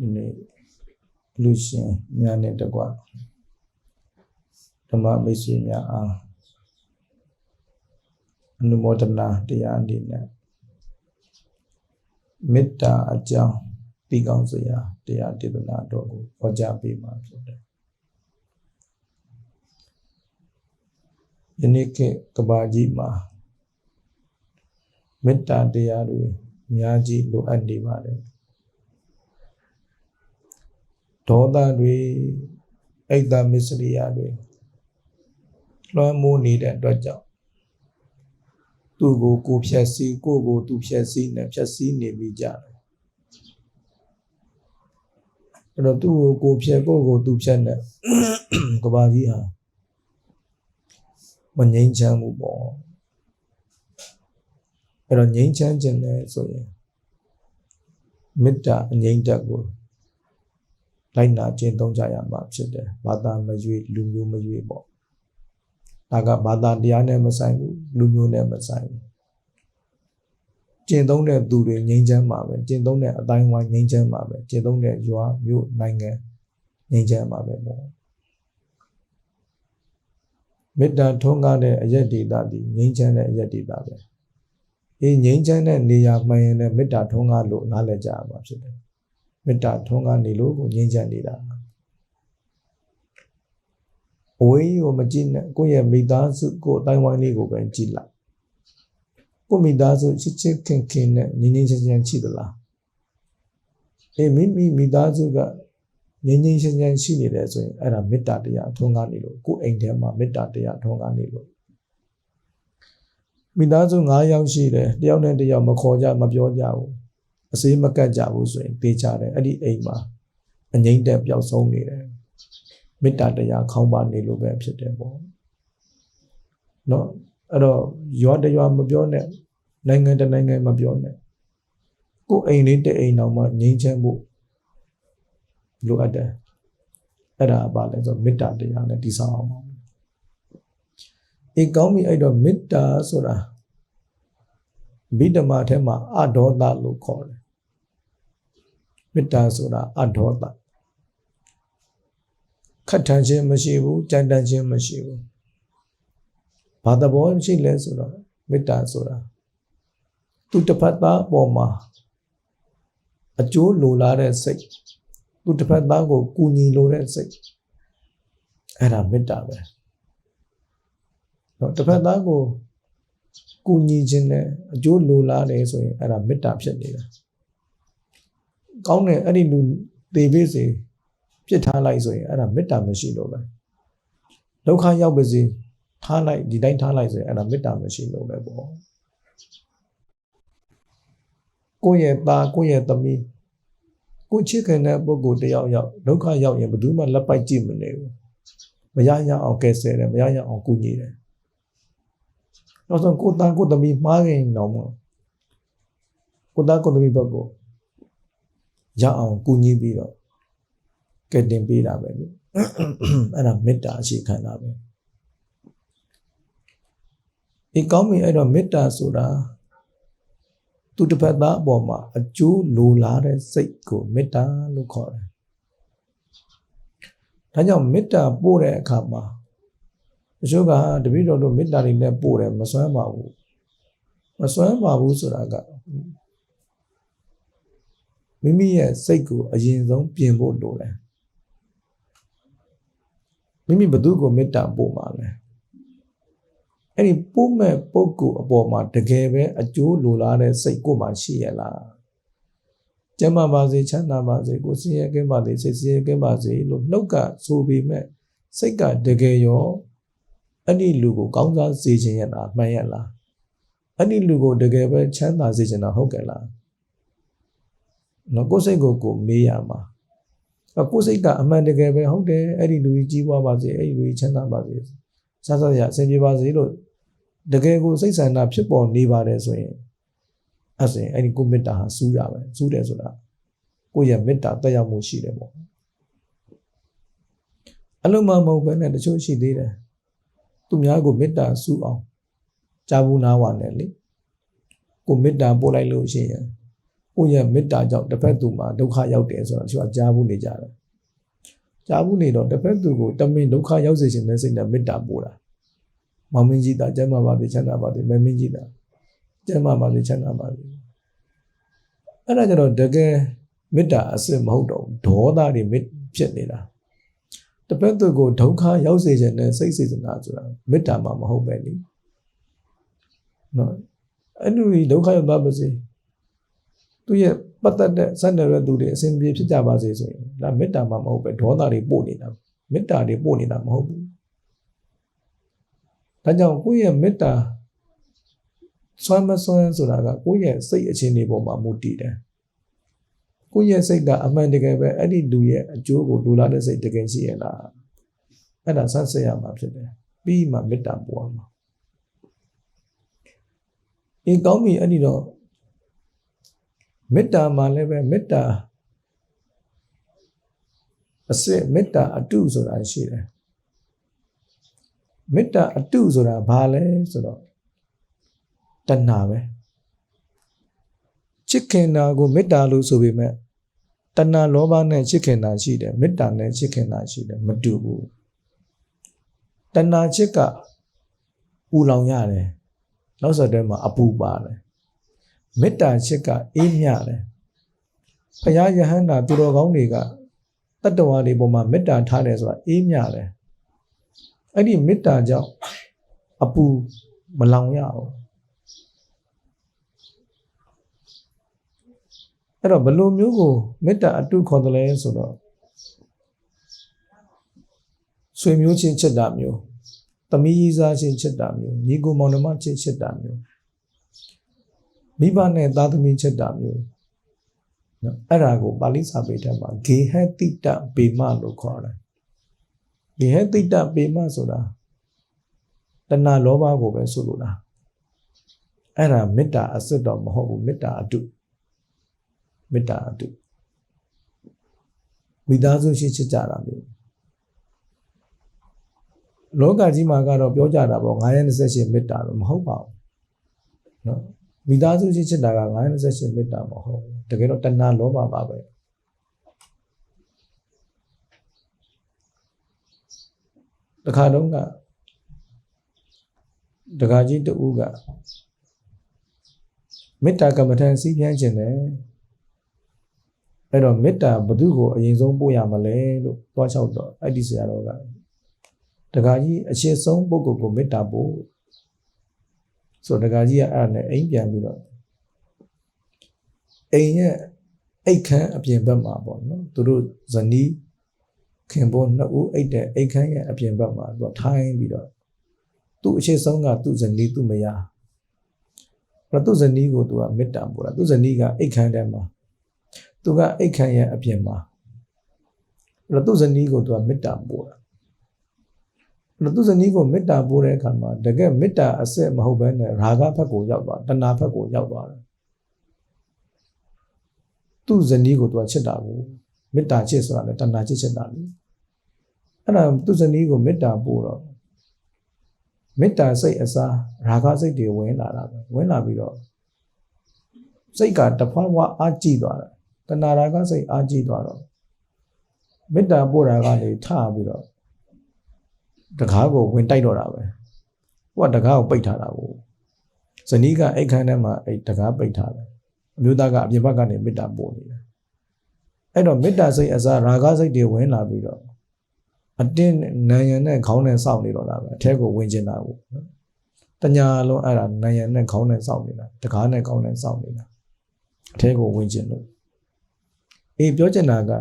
ဒီနေ့လူရှင်များနဲ့တကွဓမ္မမိတ်ဆွေများအားအနုမောဒနာတရားအနေနဲ့မေတ္တာအကြောင်းတည်ကောင်းစရာတရားဒေသနာတော်ကိုဟောကြားပေးမှာဖြစ်တယ်ယနေ့ခေတ်ကဘာကြီးမှာမေတ္တာတရားတွေအများကြီးလိုအပ်နေပါတယ် ဒေါသတွေအိတ်တမစ္စရိယတွေလွှမ်းမိုးနေတဲ့အတွက်ကြောင့်သူ့ကိုကိုဖြက်စီးကိုကိုသူဖြက်စီးနဲ့ဖြက်စီးနေပြီးကြတယ်အဲ့တော့သူ့ကိုကိုဖြက်ကိုကိုသူဖြက်နဲ့ကဘာကြီးဟာမငြိမ်းချမ်းဘူးပေါ့အဲ့တော့ငြိမ်းချမ်းခြင်းနဲ့ဆိုရင်မေတ္တာအငြိမ့်တက်ကို လိုက်နာကျင့်သုံးကြရမှာဖြစ်တယ်ဘာသာမရွေလူမျိုးမရွေပေါ့ဒါကဘာသာတရားနဲ့မဆိုင်ဘူးလူမျိုးနဲ့မဆိုင်ဘူးကျင့်သုံးတဲ့သူတွေငြိမ်းချမ်းမှာပဲကျင့်သုံးတဲ့အတိုင်းဝိုင်းငြိမ်းချမ်းမှာပဲကျင့်သုံးတဲ့ရွာမြို့နိုင်ငံငြိမ်းချမ်းမှာပဲပေါ့မေတ္တာထုံးကားတဲ့အယက်ဒေတာဒီငြိမ်းချမ်းတဲ့အယက်ဒေတာပဲအေးငြိမ်းချမ်းတဲ့နေရာမှန်ရင်လည်းမေတ္တာထုံးကားလို့နားလည်ကြရမှာဖြစ်တယ် မေတ္တာထုံးကားနေလို့ကိုငြိမ်းချမ်းနေတာအဝေးကိုမကြည့်နဲ့ကိုယ့်ရဲ့မိသားစုကိုယ်အတိုင်းဝိုင်းလေးကိုပဲကြည့်လိုက်ကိုယ့်မိသားစုချစ်ချစ်ခင်ခင်နဲ့ငြိမ်းငြိမ်းချမ်းချမ်းရှိသလားအေးမိမိမိသားစုကငြိမ်းငြိမ်းချမ်းချမ်းရှိနေတယ်ဆိုရင်အဲ့ဒါမေတ္တာတရားထုံးကားနေလို့ကိုယ့်အိမ်ထဲမှာမေတ္တာတရားထုံးကားနေလို့မိသားစု9ယောက်ရှိတယ်တယောက်နဲ့တယောက်မခေါ်ကြမပြောကြဘူး အစေးမကတ်ကြဘူးဆိုရင်တေးကြတယ်အဲ့ဒီအိမ်မှာအငိမ့်တက်ပျောက်ဆုံးနေတယ်မေတ္တာတရားခေါင်းပါနေလို့ပဲဖြစ်တယ်ပေါ့နော်အဲ့တော့ရွာတရွာမပြောနဲ့နိုင်ငံတနိုင်ငံမပြောနဲ့ကိုအိမ်လေးတအိမ်တော်မှငြိမ်းချမ်းဖို့လိုအပ်တယ်အဲ့ဒါပါလဲဆိုမေတ္တာတရားနဲ့ဒီဆောင်အောင်ပါအေကောင်းပြီအဲ့တော့မေတ္တာဆိုတာဗိဓမာထဲမှာအဒေါသလို့ခေါ်တယ် မေတ္တာဆိုတာအဒေါသခက်ထန်ခြင်းမရှိဘူးကြမ်းတမ်းခြင်းမရှိဘူးဘာသဘောရှိလဲဆိုတော့မေတ္တာဆိုတာသူတစ်ဖက်သားအပေါ်မှာအကျိုးလိုလားတဲ့စိတ်သူတစ်ဖက်သားကိုကူညီလိုတဲ့စိတ်အဲ့ဒါမေတ္တာပဲတော့တစ်ဖက်သားကိုကူညီခြင်းနဲ့အကျိုးလိုလားတယ်ဆိုရင်အဲ့ဒါမေတ္တာဖြစ်နေတာ ကောင်းတယ်အဲ့ဒီလူသေပေးစေပြစ်ထားလိုက်ဆိုရင်အဲ့ဒါမေတ္တာမရှိလို့ပဲဒုက္ခရောက်ပါစေထားလိုက်ဒီတိုင်းထားလိုက်ဆိုရင်အဲ့ဒါမေတ္တာမရှိလို့ပဲပေါ့ကိုယ့်ရဲ့သားကိုယ့်ရဲ့သမီးကိုချစ်ခင်တဲ့ပုဂ္ဂိုလ်တယောက်ယောက်ဒုက္ခရောက်ရင်ဘယ်သူမှလက်ပိုက်ကြည့်မနေဘူးမရရအောင်ကဲဆယ်တယ်မရရအောင်ကူညီတယ်နောက်ဆုံးကိုသားကိုသမီးမှားရင်တော့မကိုသားကိုသမီးဘက်ကို ရအောင်ကူညီပြီးတော့ကဲတင်ပေးတာပဲလေအဲ့ဒါမေတ္တာအခြေခံတာပဲဒီကောင်းပြီအဲ့တော့မေတ္တာဆိုတာသူတစ်ဖက်သားအပေါ်မှာအကျိုးလိုလားတဲ့စိတ်ကိုမေတ္တာလို့ခေါ်တယ်ဒါကြောင့်မေတ္တာပို့တဲ့အခါမှာတချို့ကတပည့်တော်တို့မေတ္တာတွေနဲ့ပို့တယ်မစွမ်းပါဘူးမစွမ်းပါဘူးဆိုတာက မိမိရဲ့စိတ်ကိုအရင်ဆုံးပြင်ဖို့လိုတယ်မိမိဘသူကိုမေတ္တာပို့မှာလဲအဲ့ဒီပို့မဲ့ပုဂ္ဂိုလ်အပေါ်မှာတကယ်ပဲအကျိုးလိုလားတဲ့စိတ်ကိုမှရှိရလားကျမ်းမာပါစေချမ်းသာပါစေကိုစင်ရဲကင်းပါစေစိတ်စင်ရဲကင်းပါစေလို့နှုတ်ကဆိုပေမဲ့စိတ်ကတကယ်ရောအဲ့ဒီလူကိုကောင်းစားစေခြင်းရလားမှန်ရလားအဲ့ဒီလူကိုတကယ်ပဲချမ်းသာစေခြင်းတော့ဟုတ်ကဲ့လား နော်ကိုယ်စိတ်ကိုကိုမေးရမှာကိုယ်စိတ်ကအမှန်တကယ်ပဲဟုတ်တယ်အဲ့ဒီလူကြီးကြီးပွားပါစေအဲ့ဒီလူကြီးချမ်းသာပါစေစသဖြင့်အဆင်ပြေပါစေလို့တကယ်ကိုစိတ်ဆန္ဒဖြစ်ပေါ်နေပါတယ်ဆိုရင်အဲ့ဆိုရင်အဲ့ဒီကိုမေတ္တာဟာစူးရပဲစူးတယ်ဆိုတာကိုယ့်ရဲ့မေတ္တာတက်ရောက်မှုရှိတယ်ပေါ့အလုံးမမဟုတ်ဘဲနဲ့တချို့ရှိသေးတယ်သူများကိုမေတ္တာစူးအောင်ကြာဘူးနာဝါနဲ့လေကိုမေတ္တာပို့လိုက်လို့ရှိရင် ကိုယ့်ရဲ့မေတ္တာကြောင့်တစ်ဖက်သူမှာဒုက္ခရောက်တယ်ဆိုတော့သူကကြားဘူးနေကြတယ်ကြားဘူးနေတော့တစ်ဖက်သူကိုတမင်ဒုက္ခရောက်စေခြင်းနဲ့စိတ်နဲ့မေတ္တာပို့တာမမင်းကြီးတာကျမ်းမာပါစေချမ်းသာပါစေမမင်းကြီးတာကျမ်းမာပါစေချမ်းသာပါစေအဲ့ဒါကြတော့တကယ်မေတ္တာအစစ်မဟုတ်တော့ဒေါသတွေဖြစ်နေတာတစ်ဖက်သူကိုဒုက္ခရောက်စေခြင်းနဲ့စိတ်စေတနာဆိုတာမေတ္တာမှမဟုတ်ပဲလေနော်အဲ့လူကြီးဒုက္ခရောက်သွားပါစေ သူရဲ့ပတ်သက်တဲ့စတဲ့ရသူတွေအစဉ်ပြေဖြစ်ကြပါစေဆိုရင်ဒါမေတ္တာမှမဟုတ်ပဲဒေါသတွေပို့နေတာမေတ္တာတွေပို့နေတာမဟုတ်ဘူးဒါကြောင့်ကိုယ့်ရဲ့မေတ္တာဆွမ်းမဆွမ်းဆိုတာကကိုယ့်ရဲ့စိတ်အခြေအနေပေါ်မှာမူတည်တယ်ကိုယ့်ရဲ့စိတ်ကအမှန်တကယ်ပဲအဲ့ဒီလူရဲ့အကျိုးကိုလူလာတဲ့စိတ်တကယ်ရှိရလားအဲ့ဒါဆန်းစစ်ရမှာဖြစ်တယ်ပြီးမှမေတ္တာပို့ရမှာအေးကောင်းပြီအဲ့ဒီတော့ မေတ္တာမှာလည်းပဲမေတ္တာအစစ်မေတ္တာအတုဆိုတာရှိတယ်မေတ္တာအတုဆိုတာဘာလဲဆိုတော့တဏှာပဲချစ်ခင်တာကိုမေတ္တာလို့ဆိုပေမဲ့တဏှာလောဘနဲ့ချစ်ခင်တာရှိတယ်မေတ္တာနဲ့ချစ်ခင်တာရှိတယ်မတူဘူးတဏှာချစ်ကပူလောင်ရတယ်နောက်ဆက်တွဲမှာအပူပါတယ် မေတ္တာချစ်ကအေးမြတယ်ဘုရားယဟန္တာသူတော်ကောင်းတွေကတတ္တဝါတွေပေါ်မှာမေတ္တာထားတယ်ဆိုတာအေးမြတယ်အဲ့ဒီမေတ္တာကြောင့်အပူမလောင်ရဘူးအဲ့တော့ဘယ်လိုမျိုးကိုမေတ္တာအတုခေါ်တယ်လဲဆိုတော့ဆွေမျိုးချင်းချစ်တာမျိုးသမီးကြီးစားချင်းချစ်တာမျိုးညီကိုမောင်နှမချင်းချစ်တာမျိုး မိဘနဲ့သားသမီးချစ်တာမျိုးနော်အဲ့ဒါကိုပါဠိစာပေထဲမှာဂေဟတိတပေမလို့ခေါ်တယ်ဂေဟတိတပေမဆိုတာတဏှာလောဘကိုပဲဆိုလိုတာအဲ့ဒါမေတ္တာအစစ်တော့မဟုတ်ဘူးမေတ္တာအတုမေတ္တာအတုမိသားစုရှိချစ်ကြတာမျိုးလောကကြီးမှာကတော့ပြောကြတာပေါ့928မေတ္တာလို့မဟုတ်ပါဘူးနော် မိသားစုရှိချစ်တာက928မေတ္တာမဟုတ်ဘူးတကယ်တော့တဏှာလောဘပါပဲတခါတုန်းကတခါကြီးတူကမေတ္တာကမ္မထံစီးပြန်းခြင်းတယ်အဲ့တော့မေတ္တာဘု து ကိုအရင်ဆုံးပို့ရမလဲလို့တွားလျှောက်တော့အဲ့ဒီဆရာတော်ကတခါကြီးအရှိဆုံးပုဂ္ဂိုလ်ကိုမေတ္တာပို့ ဆိုတခါကြီးကအဲ့ဒါနဲ့အိမ်ပြန်ပြီးတော့အိမ်ရဲ့အိတ်ခမ်းအပြင်ဘက်မှာပေါ့နော်သူတို့ဇနီးခင်ပေါ်နှစ်ဦးအိတ်တဲ့အိတ်ခမ်းရဲ့အပြင်ဘက်မှာသူကထိုင်းပြီးတော့သူ့အရှိဆုံးကသူ့ဇနီးသူ့မယားအဲ့သူ့ဇနီးကိုသူကမေတ္တာပို့တာသူ့ဇနီးကအိတ်ခမ်းထဲမှာသူကအိတ်ခမ်းရဲ့အပြင်မှာအဲ့သူ့ဇနီးကိုသူကမေတ္တာပို့တာ အဲ့သူ့ဇနီးကိုမေတ္တာပို့တဲ့အခါမှာတကယ်မေတ္တာအစစ်မဟုတ်ဘဲနဲ့ရာဂဘက်ကိုရောက်သွားတဏှာဘက်ကိုရောက်သွားတယ်သူ့ဇနီးကိုသူကချစ်တာကိုမေတ္တာချစ်ဆိုတာလည်းတဏှာချစ်ချစ်တာလေအဲ့ဒါသူ့ဇနီးကိုမေတ္တာပို့တော့မေတ္တာစိတ်အစားရာဂစိတ်တွေဝင်လာတာပဲဝင်လာပြီးတော့စိတ်ကတဖွာဖွာအားကြည့်သွားတာတဏှာရာဂစိတ်အားကြည့်သွားတော့မေတ္တာပို့တာကနေထပြီးတော့ တကားကိုဝင်တိုက်တော့တာပဲဟိုကတကားကိုပိတ်ထားတာကိုဇနီးကအိတ်ခမ်းထဲမှာအဲ့တကားပိတ်ထားတယ်အမျိုးသားကအပြင်ဘက်ကနေမေတ္တာပို့နေတယ်အဲ့တော့မေတ္တာစိတ်အစားရာဂစိတ်တွေဝင်လာပြီးတော့အတင်းနံရံနဲ့ခေါင်းနဲ့စောင့်နေတော့တာပဲအထက်ကိုဝင်ကျင်တာကိုနော်တညာလုံးအဲ့ဒါနံရံနဲ့ခေါင်းနဲ့စောင့်နေတာတကားနဲ့ခေါင်းနဲ့စောင့်နေတာအထက်ကိုဝင်ကျင်လို့အေးပြောချင်တာက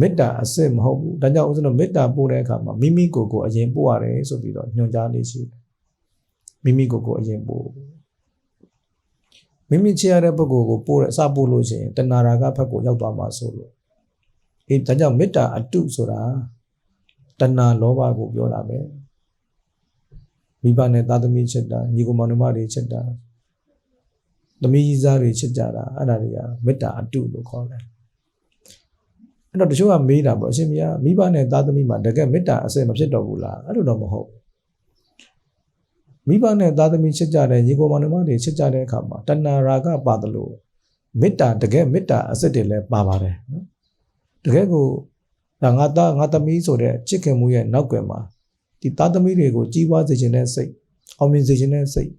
မေတ္တာအစစ်မဟုတ်ဘူးဒါကြောင့်ဦးဇင်းတို့မေတ္တာပို့တဲ့အခါမှာမိမိကိုယ်ကိုအရင်ပို့ရတယ်ဆိုပြီးတော့ညွှန်ကြားလေးရှိတယ်မိမိကိုယ်ကိုအရင်ပို့မိမိချေရတဲ့ပုဂ္ဂိုလ်ကိုပို့တဲ့အစပို့လို့ရှိရင်တဏှာရာဂဘက်ကိုရောက်သွားမှာဆိုလို့အေးဒါကြောင့်မေတ္တာအတုဆိုတာတဏှာလောဘကိုပြောတာပဲမိဘနဲ့သားသမီးချစ်တာညီကောင်မောင်နှမတွေချစ်တာသမီးကြီးစားတွေချစ်ကြတာအဲ့ဒါတွေကမေတ္တာအတုလို့ခေါ်တယ် အဲ့တော့တချို့ကမေးတာပေါ့အရှင်မြတ်မိဘနဲ့သားသမီးမှာတကယ်မေတ္တာအစင်မဖြစ်တော့ဘူးလားအဲ့လိုတော့မဟုတ်မိဘနဲ့သားသမီးချစ်ကြတဲ့ညီကောင်မောင်နှမတွေချစ်ကြတဲ့အခါမှာတဏှာရာဂပါတယ်လို့မေတ္တာတကယ်မေတ္တာအစစ်တွေလည်းပါပါတယ်နော်တကယ်ကိုဒါငါသားငါသမီးဆိုတဲ့ချစ်ခင်မှုရဲ့နောက်ကွယ်မှာဒီသားသမီးတွေကိုကြီးပွားစေခြင်းနဲ့စိတ်အောင်မြင်စေခြင်းနဲ့စိတ်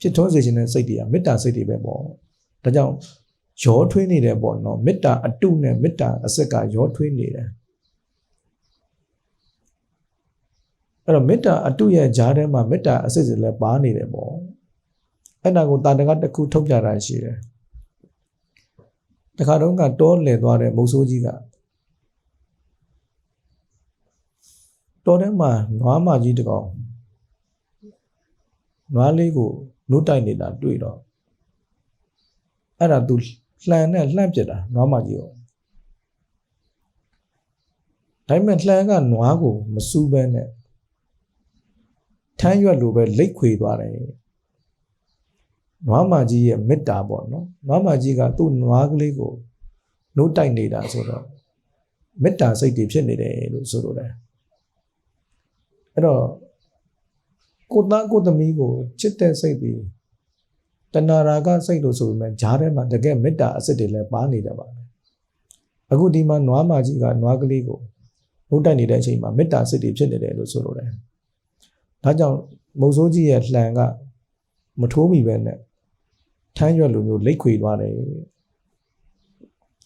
ဖြစ်ထွန်းစေခြင်းနဲ့စိတ်တွေကမေတ္တာစိတ်တွေပဲပေါ့ဒါကြောင့် ရောထွေးနေတယ်ပေါ့နော်မေတ္တာအတုနဲ့မေတ္တာအစစ်ကရောထွေးနေတယ်အဲ့တော့မေတ္တာအတုရဲ့ဂျားထဲမှာမေတ္တာအစစ်စစ်လည်းပါနေတယ်ပေါ့အဲ့ဒါကိုတာတကတစ်ခုထုတ်ပြတာရှိတယ်တခါတော့ကတောလဲသွားတဲ့မုတ်ဆိုးကြီးကတောထဲမှာနွားမကြီးတစ်ကောင်နွားလေးကိုနှုတ်တိုက်နေတာတွေ့တော့အဲ့ဒါသူ လှန်နဲ့လှန့်ပြစ်တာနွားမကြီးကိုဒါပေမဲ့လှန်ကနွားကိုမစူးပဲနဲ့ထမ်းရွက်လိုပဲလိတ်ခွေသွားတယ်နွားမကြီးရဲ့မေတ္တာပေါ့နော်နွားမကြီးကသူ့နွားကလေးကိုနှုတ်တိုက်နေတာဆိုတော့မေတ္တာစိတ်တွေဖြစ်နေတယ်လို့ဆိုလိုတယ်အဲ့တော့ကိုသားကိုသမီးကိုချစ်တဲ့စိတ်တွေ တဏှာရာဂစိတ်လို့ဆိုပေမဲ့ဂျားထဲမှာတကယ်မေတ္တာအစစ်တွေလည်းပါနေတယ်ပါပဲအခုဒီမှာနွားမကြီးကနွားကလေးကိုနှုတ်တိုက်နေတဲ့အချိန်မှာမေတ္တာစိတ်တွေဖြစ်နေတယ်လို့ဆိုလိုတယ်ဒါကြောင့်မုတ်ဆိုးကြီးရဲ့လှန်ကမထိုးမိပဲနဲ့ထမ်းရွက်လိုမျိုးလိတ်ခွေသွားတယ်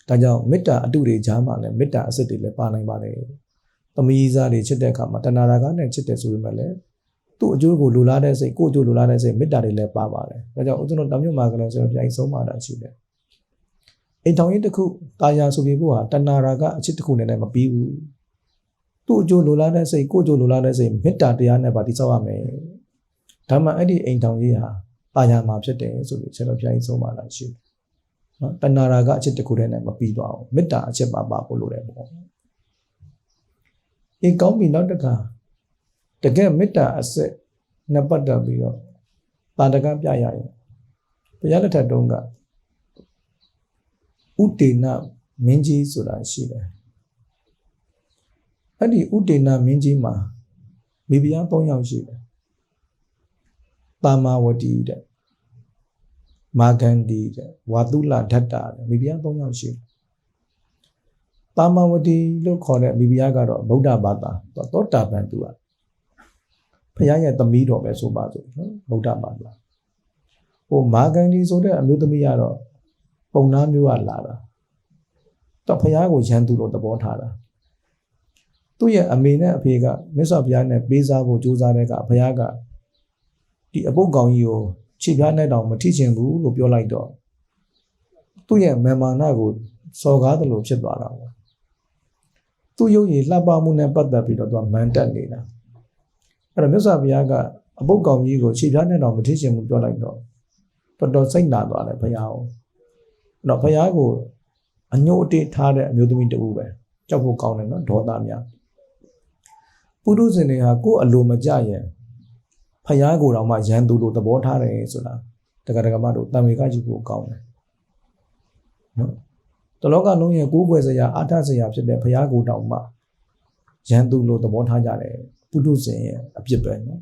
ဒါကြောင့်မေတ္တာအတုတွေကြားမှာလည်းမေတ္တာအစစ်တွေလည်းပါနိုင်ပါတယ်သမီးစားတွေချစ်တဲ့အခါမှာတဏှာရာဂနဲ့ချစ်တယ်ဆိုပေမဲ့လည်း သူ့အကျိုးကိုလိုလားတဲ့စိတ်ကိုယ့်အကျိုးလိုလားတဲ့စိတ်မေတ္တာတွေလည်းပါပါတယ်ဒါကြောင့်ဦးဇင်းတို့တောင်မြတ်မာကလည်းဆိုတော့ပြန်ဆုံးပါတာရှိတယ်အိမ်ထောင်ရေးတစ်ခုတာယာဆိုပြီးဖို့ဟာတဏှာရာဂအချစ်တစ်ခုနဲ့လည်းမပြီးဘူးသူ့အကျိုးလိုလားတဲ့စိတ်ကိုယ့်အကျိုးလိုလားတဲ့စိတ်မေတ္တာတရားနဲ့ပါတိဆောက်ရမယ်ဒါမှအဲ့ဒီအိမ်ထောင်ရေးဟာတာယာမှာဖြစ်တယ်ဆိုပြီးကျွန်တော်ပြန်ဆုံးပါတာရှိတယ်နော်တဏှာရာဂအချစ်တစ်ခုတည်းနဲ့မပြီးသွားဘူးမေတ္တာအချစ်ပါပါဖို့လိုတယ်ပေါ့ဒီကောင်းပြီနောက်တစ်ခါ တကယ်မေတ္တာအစစ်နဲ့ပတ်သက်ပြီးတော့တာတကပြရရင်ဘုရားလက်ထက်တုန်းကဥတေနမင်းကြီးဆိုတာရှိတယ်အဲ့ဒီဥတေနမင်းကြီးမှာမိဖုရား၃ယောက်ရှိတယ်တာမာဝတီတဲ့မာဂန္ဒီတဲ့ဝါတုလဓတ္တာတဲ့မိဖုရား၃ယောက်ရှိတယ်တာမဝတီလို့ခေါ်တဲ့မိဖုရားကတော့ဗုဒ္ဓဘာသာသောတာပန်သူက ဖခင်ရဲ့သမီးတော်ပဲဆိုပါစို့နော်ဗုဒ္ဓဘာသာဟိုမာဂန္ဒီဆိုတဲ့အမျိုးသမီးကတော့ပုံနာမျိုးကလာတာတော့ဖခင်ကိုရန်သူလို့သဘောထားတာသူ့ရဲ့အမေနဲ့အဖေကမြတ်စွာဘုရားနဲ့ပေးစားဖို့ကြိုးစားတဲ့ကဘုရားကဒီအပုတ်ကောင်ကြီးကိုခြေပြားနဲ့တောင်မထိချင်ဘူးလို့ပြောလိုက်တော့သူ့ရဲ့မေမာနကိုစော်ကားတယ်လို့ဖြစ်သွားတာပေါ့သူ့ရုပ်ရည်လှပမှုနဲ့ပတ်သက်ပြီးတော့သူကမန်တက်နေတာ အဲ့တော့မြတ်စွာဘုရားကအပုတ်ကောင်ကြီးကိုခြေပြားနဲ့တောင်မထိချင်ဘူးပြောလိုက်တော့တော်တော်စိတ်နာသွားတယ်ဘုရားကိုအဲ့တော့ဘုရားကိုအညို့အတေးထားတဲ့အမျိုးသမီးတူပဲကြောက်ဖို့ကောင်းတယ်နော်ဒေါသများပုရုဇဉ်တွေဟာကိုယ်အလိုမကြရင်ဖယားကိုယ်တော်မှရန်သူလိုသဘောထားတယ်ဆိုတာတက္ကရာမတို့တံဝေကကြည့်ဖို့ကောင်းတယ်နော်တလောကလုံးရဲ့ကိုးကွယ်စရာအာထစရာဖြစ်တဲ့ဘုရားကိုတောင်မှရန်သူလိုသဘောထားကြတယ် ပုထုဇဉ်ရဲ့အပြစ်ပဲနော်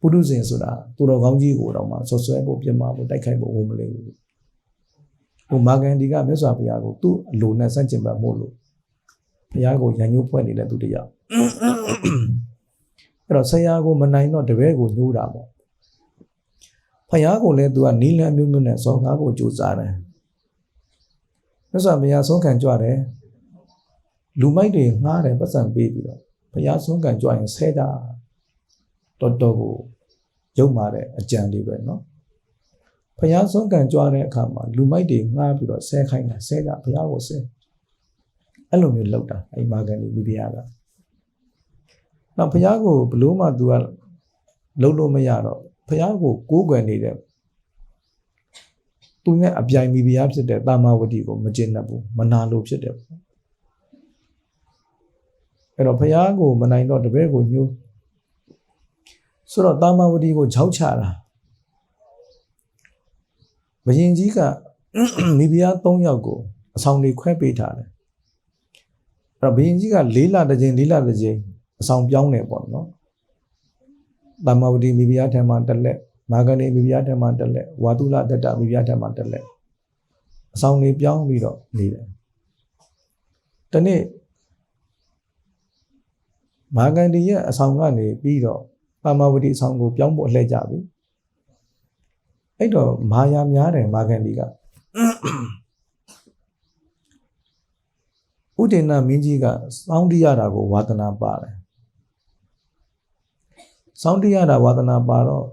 ပုထုဇဉ်ဆိုတာသူတော်ကောင်းကြီးကိုတောင်မှဆွဆွဲဖို့ပြစ်မှာဖို့တိုက်ခိုက်ဖို့ဝန်မလေးဘူးဟိုမာဂန်ဒီကမြတ်စွာဘုရားကိုသူ့အလိုနဲ့စန့်ကျင်ဘက်မို့လို့ဘုရားကိုရန်ညှိုးဖွဲ့နေတဲ့သူတယောက်အဲ့တော့ဆရာကိုမနိုင်တော့တပည့်ကိုညှိုးတာပေါ့ဘုရားကိုလည်းသူကနီးလန်းမျိုးမျိုးနဲ့စော်ကားဖို့ကြိုးစားတယ်မြတ်စွာဘုရားဆုံးခံကြွတယ်လူမိုက်တွေငှားတယ်ပတ်စံပေးပြီးတော့ ဘုရားဆုံးခံကြွရင်ဆဲတာတော်တော်ကိုရုပ်မာတဲ့အကြံလေးပဲเนาะဘုရားဆုံးခံကြွတဲ့အခါမှာလူမိုက်တွေငှားပြီးတော့ဆဲခိုင်းတာဆဲတာဘုရားကိုဆဲအဲ့လိုမျိုးလောက်တာအဲ့မာကန်ဒီဘီဘီယာကနောက်ဘုရားကိုဘလို့မှ तू ကလုံးလို့မရတော့ဘုရားကိုကိုးကွယ်နေတဲ့သူနဲ့အပြိုင်မိဖုရားဖြစ်တဲ့တာမဝတိကိုမကျင့်တတ်ဘူးမနာလို့ဖြစ်တယ် အဲ့တော့ဘုရားကိုမနိုင်တော့တပည့်ကိုညှိုးဆိုတော့တာမဝတိကိုခြောက်ချတာဘယင်ကြီးကမိဖုရား၃ယောက်ကိုအဆောင်တွေခွဲပေးထားတယ်အဲ့တော့ဘယင်ကြီးက၄လတစ်ချိန်၄လတစ်ချိန်အဆောင်ပြောင်းတယ်ပေါ့နော်တာမဝတိမိဖုရားထံမှာတက်လက်မာဂဏေမိဖုရားထံမှာတက်လက်ဝါတုလတတ္တမိဖုရားထံမှာတက်လက်အဆောင်လေးပြောင်းပြီးတော့နေတယ်တနေ့ မာဂန္ဒီရဲ့အဆောင်ကနေပြီးတော့ပါမဝတီအဆောင်ကိုပြောင်းဖို့အလှည့်ကြပြီအဲ့တော့မာယာများတယ်မာဂန္ဒီကဥဒိဏမင်းကြီးကစောင်းတရတာကိုဝါသနာပါတယ်စောင်းတရတာဝါသနာပါတော့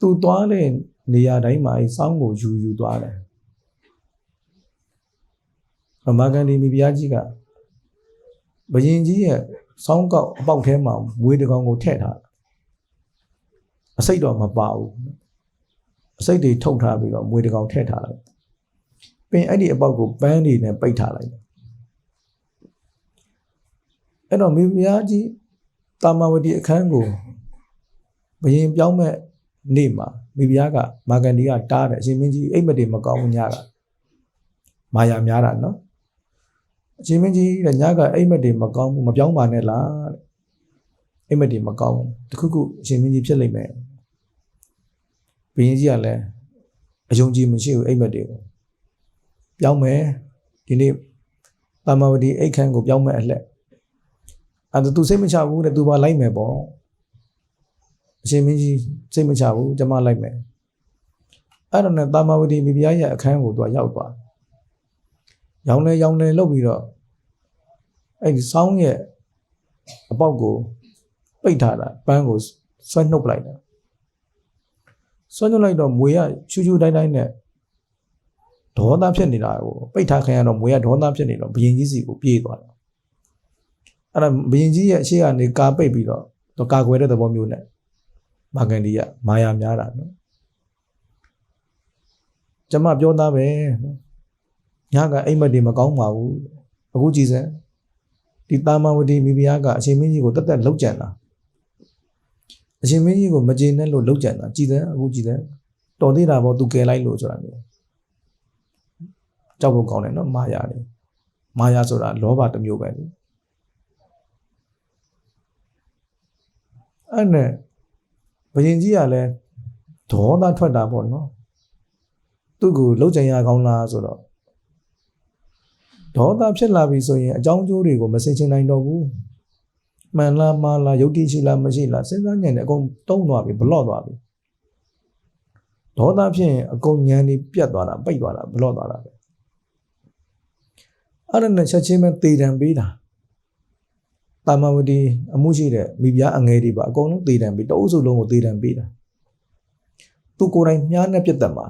သူသွားတဲ့နေရာတိုင်းမှာအဲစောင်းကိုယူယူသွားတယ်အမဂန္ဒီမိဖုရားကြီးက ဘယင်ကြီးရဲ့စောင်းကောက်အပေါက်ထဲမှာမွေးတကောင်ကိုထည့်ထားတာအစိတ်တော့မပါဘူးအစိတ်တွေထုတ်ထားပြီးတော့မွေးတကောင်ထည့်ထားတယ်ပင်အဲ့ဒီအပေါက်ကိုပန်းနေနဲ့ပိတ်ထားလိုက်တယ်အဲ့တော့မိဖုရားကြီးတာမဝတီအခန်းကိုဘယင်ပြောင်းမဲ့နေ့မှာမိဖုရားကမာဂန္ဒီကတားတယ်အရှင်မင်းကြီးအိမ်မက်တွေမကောင်းဘူးညကမာယာများတာနော် အရှင်မင်းကြီးတဲ့ညကအိမ်မက်တွေမကောင်းဘူးမပြောင်းပါနဲ့လားတဲ့အိမ်မက်တွေမကောင်းဘူးတခုခုအရှင်မင်းကြီးဖြစ်လိမ့်မယ်ဘယင်ကြီးကလည်းအယုံကြည်မရှိဘူးအိမ်မက်တွေကိုပြောင်းမယ်ဒီနေ့တာမဝတီအိတ်ခန်းကိုပြောင်းမယ်အလှက်အဲ့ဒါသူစိတ်မချဘူးတဲ့သူပါလိုက်မယ်ပေါ့အရှင်မင်းကြီးစိတ်မချဘူးကျမလိုက်မယ်အဲ့တော့နဲ့တာမဝတီမိဖုရားရဲ့အခန်းကိုသူကရောက်သွား ရောင်းလဲရောင်းလဲလုပ်ပြီးတော့အဲ့ဒီစောင်းရဲ့အပေါက်ကိုပိတ်ထားတာပန်းကိုဆွဲနှုတ်ပလိုက်တာဆွဲနှုတ်လိုက်တော့မွေရချူချူတိုင်းတိုင်းနဲ့ဒေါသဖြစ်နေတာကိုပိတ်ထားခံရတော့မွေရဒေါသဖြစ်နေတော့ဘယင်ကြီးစီကိုပြေးသွားတာအဲ့ဒါဘယင်ကြီးရဲ့အရှိကနေကာပိတ်ပြီးတော့တော့ကာကွယ်တဲ့သဘောမျိုးနဲ့မာဂန်ဒီကမာယာများတာနော်ကျမပြောသားပဲနော် ညကအိမ်မက်တွေမကောင်းပါဘူးအခုကြည်စမ်းဒီတာမဝတီမိဖုရားကအရှင်မင်းကြီးကိုတက်တက်လောက်ကြံတာအရှင်မင်းကြီးကိုမကျေနပ်လို့လောက်ကြံတာကြည်စမ်းအခုကြည်စမ်းတော်သေးတာပေါ့သူကယ်လိုက်လို့ဆိုတာမျိုးကြောက်ဖို့ကောင်းတယ်နော်မာယာလေမာယာဆိုတာလောဘတစ်မျိုးပဲလေအဲ့နဲ့ဘယင်ကြီးကလည်းဒေါသထွက်တာပေါ့နော်သူ့ကိုလှုပ်ကြံရကောင်းလားဆိုတော့ ဒေါသဖြစ်လာပြီဆိုရင်အကြောင်းကျိုးတွေကိုမစင်ချင်နိုင်တော့ဘူးမှန်လားမှားလားယုတ်တိရှိလားမရှိလားစဉ်းစားဉာဏ်နဲ့အကုန်တုံးသွားပြီဘလော့သွားပြီဒေါသဖြစ်ရင်အကုန်ဉာဏ်นี่ပြတ်သွားတာပိတ်သွားတာဘလော့သွားတာပဲအဲ့ဒါနဲ့ချက်ချင်းပဲတေတံပေးတာတာမဝတီအမှုရှိတဲ့မိဖုရားအငယ်တွေပါအကုန်လုံးတေတံပေးတအုပ်စုလုံးကိုတေတံပေးတာသူကိုယ်တိုင်မြားနဲ့ပြတ်သက်မှာ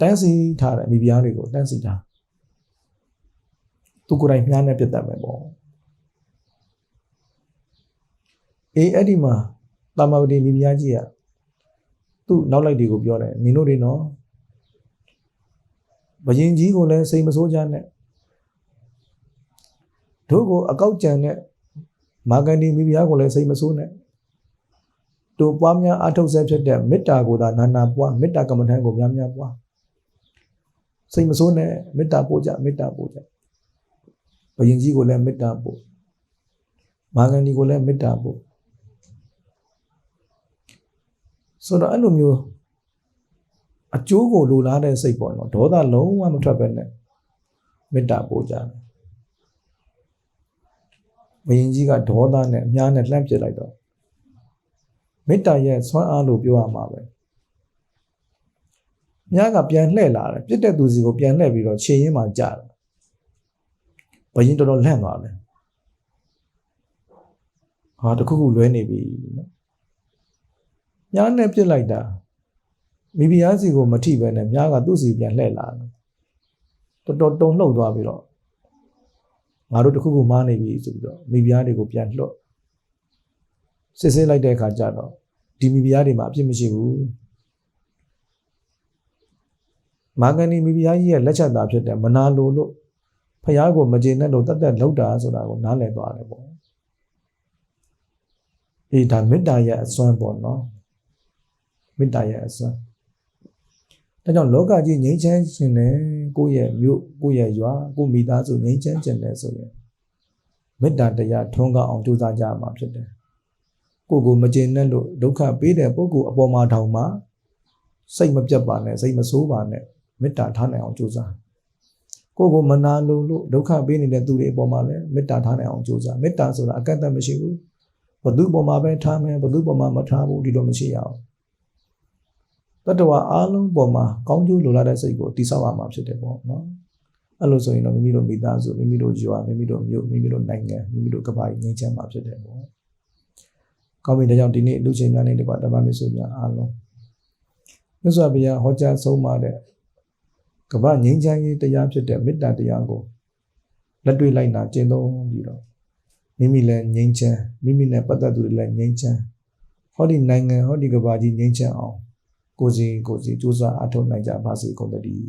တန်းစီထားတယ်မိဖုရားတွေကိုတန်းစီထား သူကိုယ်တိုင်မြားနဲ့ပြတ်သက်မယ်ပေါ့အေးအဲ့ဒီမှာတာမဝတီမိဖုရားကြီးကသူ့နောက်လိုက်တွေကိုပြောတယ်နင်တို့တွေနော်ဘယင်ကြီးကိုလည်းစိတ်မဆိုးကြနဲ့တို့ကိုအကောက်ကြံတဲ့မာဂန္ဒီမိဖုရားကိုလည်းစိတ်မဆိုးနဲ့တို့ပွားများအထုတ်ဆက်ဖြစ်တဲ့မေတ္တာကိုသာနာနာပွားမေတ္တာကမ္မထံကိုများများပွားစိတ်မဆိုးနဲ့မေတ္တာပို့ကြမေတ္တာပို့ကြ ဘယင်ကြီးကိုလည်းမေတ္တာပို့မာဂန္ဒီကိုလည်းမေတ္တာပို့ဆိုတော့အဲ့လိုမျိုးအကျိုးကိုလိုလားတဲ့စိတ်ပေါ့နော်ဒေါသလုံးဝမထွက်ပဲနဲ့မေတ္တာပို့ကြတယ်ဘယင်ကြီးကဒေါသနဲ့အများနဲ့လှမ်းပစ်လိုက်တော့မေတ္တာရဲ့ဆွမ်းအားလို့ပြောရမှာပဲမြားကပြန်လှည့်လာတယ်ပြစ်တဲ့သူစီကိုပြန်လှည့်ပြီးတော့ခြေရင်းမှကြာတယ် ဘယင်တော်တော်လန့်သွားတယ်ဟာတခုခုလွဲနေပြီနော်မြားနဲ့ပြစ်လိုက်တာမိဖုရားစီကိုမထိပဲနဲ့မြားကသူ့စီပြန်လှည့်လာတယ်တော်တော်တုံလှုပ်သွားပြီးတော့ငါတို့တခုခုမားနေပြီဆိုပြီးတော့မိဖုရားတွေကိုပြန်လှုပ်စစ်ဆေးလိုက်တဲ့အခါကျတော့ဒီမိဖုရားတွေမှာအပြစ်မရှိဘူးမာဂန်နီမိဖုရားကြီးရဲ့လက်ချက်သာဖြစ်တယ်မနာလိုလို့ ဖះကိုမကျေနပ်လို့တတ်တက်လောက်တာဆိုတာကိုနားလည်သွားတယ်ပေါ့အေးဒါမေတ္တာရဲ့အစွမ်းပေါ့နော်မေတ္တာရဲ့အစွမ်းဒါကြောင့်လောကကြီးငြိမ်းချမ်းခြင်းနဲ့ကိုယ့်ရဲ့မြို့ကိုယ့်ရဲ့ရွာကိုယ့်မိသားစုငြိမ်းချမ်းခြင်းနဲ့ဆိုရင်မေတ္တာတရားထွန်းကားအောင်ကြိုးစားကြရမှာဖြစ်တယ်ကိုကိုမကျေနပ်လို့ဒုက္ခပေးတဲ့ပုဂ္ဂိုလ်အပေါ်မှာထောင်မှာစိတ်မပြတ်ပါနဲ့စိတ်မဆိုးပါနဲ့မေတ္တာထားနိုင်အောင်ကြိုးစား ကိုယ့်ကိုမနာလိုလို့ဒုက္ခပေးနေတဲ့သူတွေအပေါ်မှာလည်းမေတ္တာထားနိုင်အောင်ကြိုးစားမေတ္တာဆိုတာအကန့်အသတ်မရှိဘူးဘသူပေါ်မှာပဲထားမယ်ဘသူပေါ်မှာမထားဘူးဒီလိုမရှိရအောင်တတ္တဝါအားလုံးပေါ်မှာကောင်းကျိုးလိုလားတဲ့စိတ်ကိုတိဆောက်ရမှာဖြစ်တယ်ပေါ့နော်အဲ့လိုဆိုရင်တော့မိမိတို့မိသားစုမိမိတို့ရွာမိမိတို့မြို့မိမိတို့နိုင်ငံမိမိတို့ကမ္ဘာကြီးငြိမ်းချမ်းမှာဖြစ်တယ်ပေါ့ကောင်းပြီဒါကြောင့်ဒီနေ့လူချင်းများနေတကွာဓမ္မမစ္ဆုများအားလုံးမြတ်စွာဘုရားဟောကြားဆုံးမတဲ့ ကမ္ဘာငြိမ်းချမ်းရေးတရားဖြစ်တဲ့မေတ္တာတရားကိုလက်တွေ့လိုက်နာကျင့်သုံးပြီးတော့မိမိလည်းငြိမ်းချမ်းမိမိနဲ့ပတ်သက်သူတွေလည်းငြိမ်းချမ်းဟောဒီနိုင်ငံဟောဒီကမ္ဘာကြီးငြိမ်းချမ်းအောင်ကိုယ်စီကိုယ်စီစူးစမ်းအထောက်နိုင်ကြပါစေကုန်သတည်း